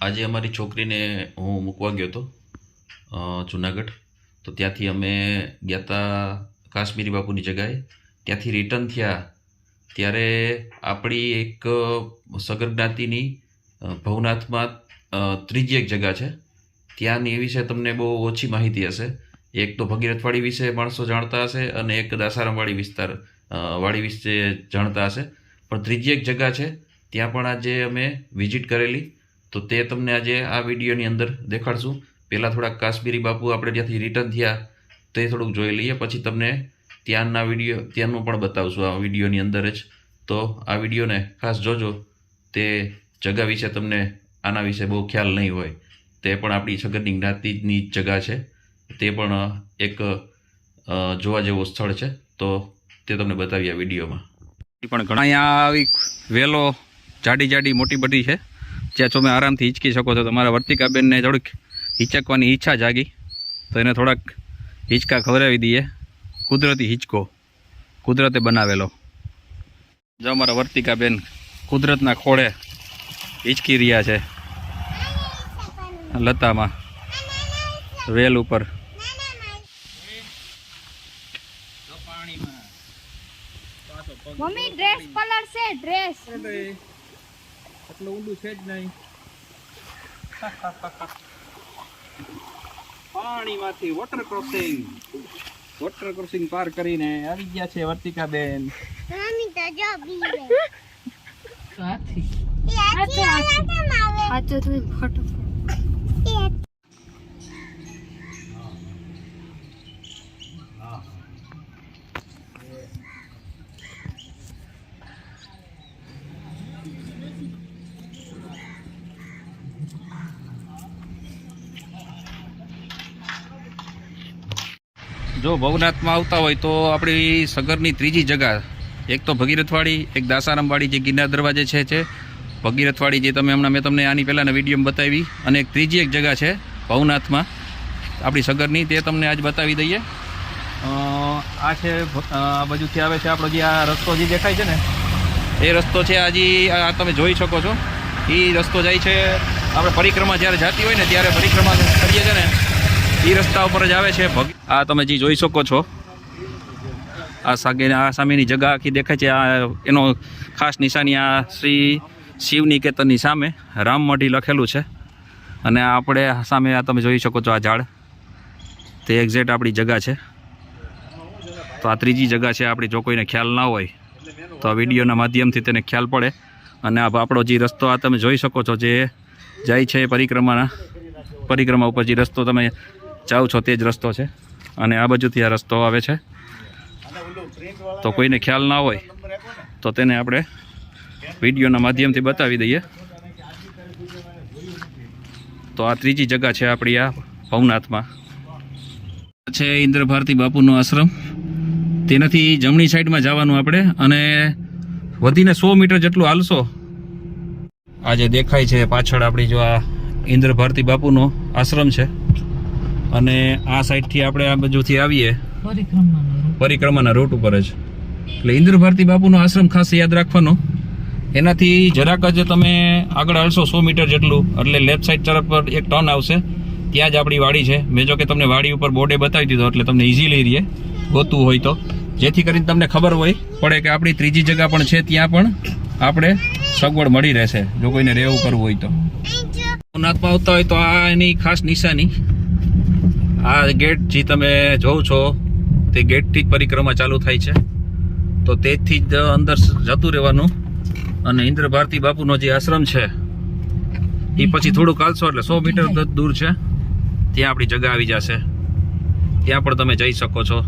આજે અમારી છોકરીને હું મૂકવા ગયો હતો જુનાગઢ. તો ત્યાંથી અમે ગયા હતા કાશ્મીરી બાપુની જગાએ. ત્યાંથી રિટર્ન થયા ત્યારે આપણી એક સગર જ્ઞાતિની ભવનાથમાં ત્રીજી એક જગા છે. ત્યાંની એ વિશે તમને બહુ ઓછી માહિતી હશે. એક તો ભગીરથવાડી વિશે માણસો જાણતા હશે અને એક દાસારામવાડી વિસ્તાર વાડી વિશે જાણતા હશે. પણ ત્રીજી એક જગા છે, ત્યાં પણ આજે અમે વિઝિટ કરેલી. તો તે તમને આજે આ વિડીયોની અંદર દેખાડશું. પહેલાં થોડાક કાશ્મીરી બાપુ આપણે ત્યાંથી રિટર્ન થયા, તે થોડુંક જોઈ લઈએ. પછી તમને ત્યાંના વીડિયો, ત્યાંનું પણ બતાવશું આ વિડીયોની અંદર જ. તો આ વિડીયોને ખાસ જોજો. તે જગા વિશે તમને આના વિશે બહુ ખ્યાલ નહીં હોય. તે પણ આપણી છગનની જ્ઞાતિની જગા છે. તે પણ એક જોવા જેવું સ્થળ છે. તો તે તમને બતાવી વિડીયોમાં. પણ ઘણા અહીંયા આવી વેલો જાડી જાડી મોટી બધી છે. જ્યાં તમે આરામથી હિંચકી શકો છો. તમારા વર્તિકાબેનને થોડીક હિંચકવાની ઈચ્છા જાગી. તો એને થોડાક હિંચકા ખવડાવી દઈએ. કુદરતી હિંચકો. કુદરતે બનાવેલો. જો અમારા વર્તિકાબેન કુદરતના ખોળે હિંચકી રહ્યા છે. લતામાં. વેલ ઉપર. મમ્મી ડ્રેસ કલર છે ડ્રેસ એટલું ઊંડું છે જ નહીં પાણીમાંથી વોટર ક્રોસિંગ વોટર ક્રોસિંગ પાર કરીને આવી ગયા છે વર્તિકાબેન. બેન હાથી. હાથો તો ફોટો. જો ભવનાથમાં આવતા હોય તો આપણી સગરની ત્રીજી જગા, એક તો ભગીરથવાડી, એક દાસારામવાડી જે ગિરનાર દરવાજે છે છે. ભગીરથવાડી જે તમે હમણાં મેં તમને આની પહેલાંના વિડીયોમાં બતાવી અને એક ત્રીજી એક જગા છે ભવનાથમાં, આપણી સગરની, તે તમને આજ બતાવી દઈએ. આ છે આ બાજુથી આવે છે આપણો જે આ રસ્તો જે દેખાય છે ને, એ રસ્તો છે હજી આ તમે જોઈ શકો છો. એ રસ્તો જાય છે, આપણે પરિક્રમા જ્યારે જતી હોય ને, ત્યારે પરિક્રમા કરીએ છીએ ને એ રસ્તા ઉપર જ આવે છે આ તમે જે જોઈ શકો છો. આ સાગે આ સામેની જગા આખી દેખાય છે. આ એનો ખાસ નિશાની આ શ્રી શિવનિકેતનની સામે રામમઢી લખેલું છે. અને આપણે સામે આ તમે જોઈ શકો છો આ ઝાડ. તે એક્ઝેક્ટ આપણી જગા છે. તો આ ત્રીજી જગા છે આપણી, જો કોઈને ખ્યાલ ના હોય, તો આ વિડીયોના માધ્યમથી તેને ખ્યાલ પડે. અને આ આપણો જે રસ્તો આ તમે જોઈ શકો છો જે જાય છે પરિક્રમાના પરિક્રમા ઉપર જે રસ્તો તમે જાઓ છો તે જ રસ્તો છે. અને આ બાજુથી આ રસ્તો આવે છે. તો કોઈને ખ્યાલ ના હોય, તો તેને આપણે વિડીયોના માધ્યમથી બતાવી દઈએ. તો આ ત્રીજી જગ્યા છે આપણી આ ભવનાથમાં. છે ઇન્દ્ર ભારતી બાપુનો આશ્રમ. તેનાથી જમણી સાઈડમાં જવાનું આપણે અને વધીને સો મીટર જેટલું હાલશો. આજે દેખાય છે પાછળ આપણી જો આ ઇન્દ્ર ભારતી બાપુનો આશ્રમ છે. અને આ સાઈડથી આપણે આ બાજુથી આવીએ. પરિક્રમાના રૂટ ઉપર જ. એટલે ઇન્દ્ર ભારતી બાપુનો આશ્રમ ખાસ યાદ રાખવાનો. એનાથી જરાક જ તમે આગળ હાલશો સો મીટર જેટલું, એટલે લેફ્ટ સાઈડ તરફ પર એક ટર્ન આવશે. ત્યાં જ આપણી વાડી છે. મેં જો કે તમને વાડી ઉપર બોર્ડે બતાવી દીધો, એટલે તમને ઇઝીલી રહીએ ગોતું હોય તો. જેથી કરીને તમને ખબર હોય, પડે કે આપણી ત્રીજી જગ્યા પણ છે, ત્યાં પણ આપણે સગવડ મળી રહેશે, જો કોઈને રહેવું કરવું હોય તો. નાથમાં આવતા હોય તો આ એની ખાસ નિશાની. આ ગેટ જે તમે જોવ છો તે ગેટથી જ પરિક્રમા ચાલુ થાય છે. તો તેથી જ અંદર જતું રહેવાનું. અને ઇન્દ્ર ભારતી બાપુનો જે આશ્રમ છે એ પછી થોડુંક હાલશો એટલે સો મીટર દૂર છે. ત્યાં આપણી જગા આવી જશે. ત્યાં પણ તમે જઈ શકો છો.